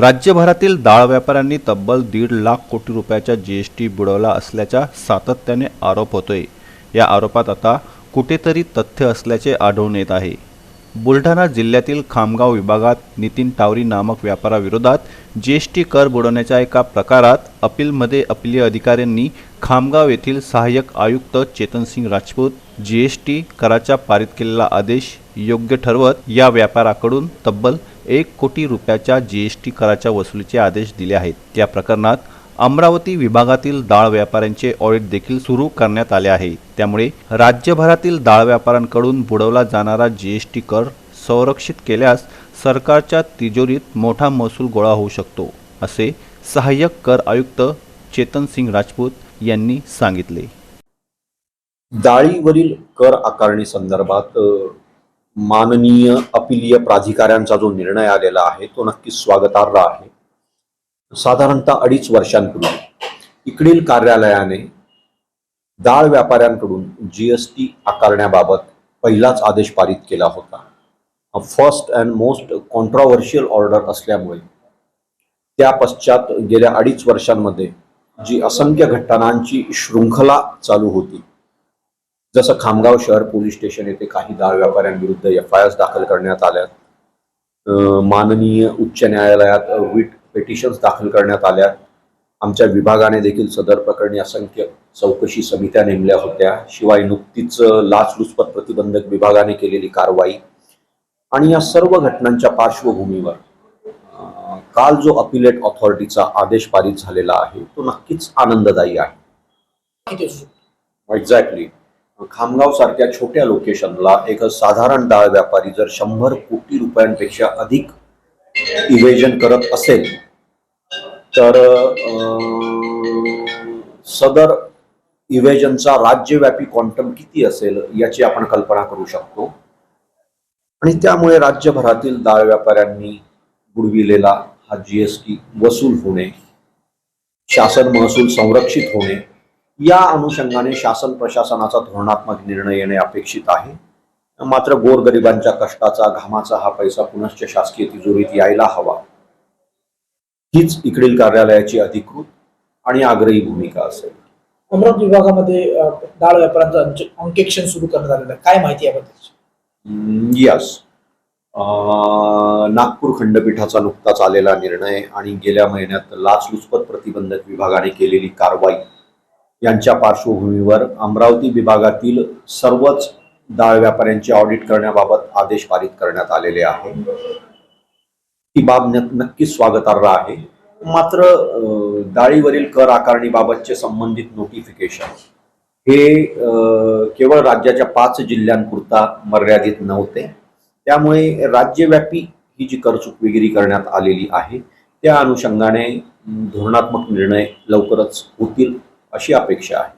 राज्यभरातील डाळ व्यापाऱ्यांनी तब्बल दीड लाख कोटी रुपयाचा जीएसटी बुडवला असल्याचा सातत्याने आरोप होतोय. या आरोपात आता कुठेतरी तथ्य असल्याचे आढळून येत आहे. बुलढाणा जिल्ह्यातील खामगाव विभागात नितीन टावरी नामक व्यापाराविरोधात जीएसटी कर बुडवण्याच्या एका प्रकारात अपीलमध्ये अपीलीय अधिकाऱ्यांनी खामगाव येथील सहाय्यक आयुक्त चेतनसिंग राजपूत जीएसटी कराचा पारित केलेला आदेश योग्य ठरवत या व्यापाराकडून तब्बल एक कोटी रुपयाच्या जीएसटी कराच्या वसुलीचे आदेश दिले आहेत. या प्रकरणात अमरावती विभागातील डाळ व्यापाऱ्यांचे ऑडिट देखील सुरू करण्यात आले आहे. त्यामुळे राज्यभरातील डाळ व्यापाऱ्यांकडून बुडवला जाणारा जीएसटी कर संरक्षित केल्यास सरकारच्या तिजोरीत मोठा महसूल गोळा होऊ शकतो असे सहाय्यक कर आयुक्त चेतन सिंग राजपूत यांनी सांगितले. डाळीवरील कर आकारणी संदर्भात माननीय अपिलीय प्राधिकाऱ्यांचा जो निर्णय आलेला आहे तो नक्कीच स्वागतार्ह आहे. साधारणतः अडीच वर्षांपूर्वी इकडील कार्यालयाने डाळ व्यापाऱ्यांकडून जीएसटी आकारण्याबाबत पहिलाच आदेश पारित केला होता. First and most controversial order असल्यामुळे त्या पश्चात गेल्या अडीच वर्षांमध्ये जी असंख्य घटनांची शृंखला चालू होती जसं खामगाव शहर पोलीस स्टेशन येथे काही डाळ व्यापाऱ्यांविरुद्ध एफ आय आर दाखल करण्यात आल्या अं, माननीय उच्च न्यायालयात विट पेटिशन्स दाखल करण्यात आल्या आमच्या विभागाने देखील सदर प्रकरणी असंख्य चौकशी समित्या नेमल्या होत्या. शिवाय नुकतीच लाचलुचपत प्रतिबंधक विभागाने केलेली कारवाई. आणि या सर्व घटनांच्या पार्श्वभूमीवर काल जो अपिलेट ऑथॉरिटीचा आदेश पारित झालेला आहे तो नक्कीच आनंददायी आहे. एक्झॅक्टली खामगाव सारख्या छोट्या लोकेशनला एक साधारण डाळ व्यापारी जर शंभर कोटी रुपयांपेक्षा अधिक इवेजन करत असेल तर सदर इवेजनचा राज्यव्यापी क्वांटम किती असेल याची आपण कल्पना करू शकतो. आणि त्यामुळे राज्यभरातील डाळ व्यापाऱ्यांनी बुडविलेला हा जीएसटी वसूल होणे शासन महसूल संरक्षित होणे या अनुषंगाने शासन प्रशासनाचा धोरणात्मक निर्णय येणे अपेक्षित आहे. मात्र गोरगरिबांच्या कष्टाचा घामाचा हा पैसा पुनश्च शासकीय तिजोरीत यायला हवा. हीच इकडील कार्यालयाची अधिकृत आणि आग्रही भूमिका असेल. अमरावती विभागामध्ये डाळ व्यापाऱ्यांचं अंकेक्षण सुरू करण्यात आलेलं आहे. काय माहिती आहे याबद्दल यस नागपूर खंडपीठाचा नुकताच आलेला निर्णय आणि गेल्या महिन्यात लाचलुचपत प्रतिबंधक विभागाने केलेली कारवाई यांच्या पार्श्वभूमीवर अमरावती विभागातील सर्वच डाळ व्यापाऱ्यांचे ऑडिट करण्याबाबत आदेश पारित करण्यात आलेले आहे ही बाब नक्की नक्कीच स्वागतार्ह आहे. मात्र डाळीवरील कर आकारणीबाबतचे संबंधित नोटिफिकेशन हे अं, केवळ राज्याच्या पाच जिल्ह्यांपुरता मर्यादित नव्हते. त्यामुळे राज्यव्यापी ही जी करचूक वगैरे करण्यात आलेली आहे त्या अनुषंगाने धोरणात्मक निर्णय लवकरच होतील अशी अपेक्षा आहे.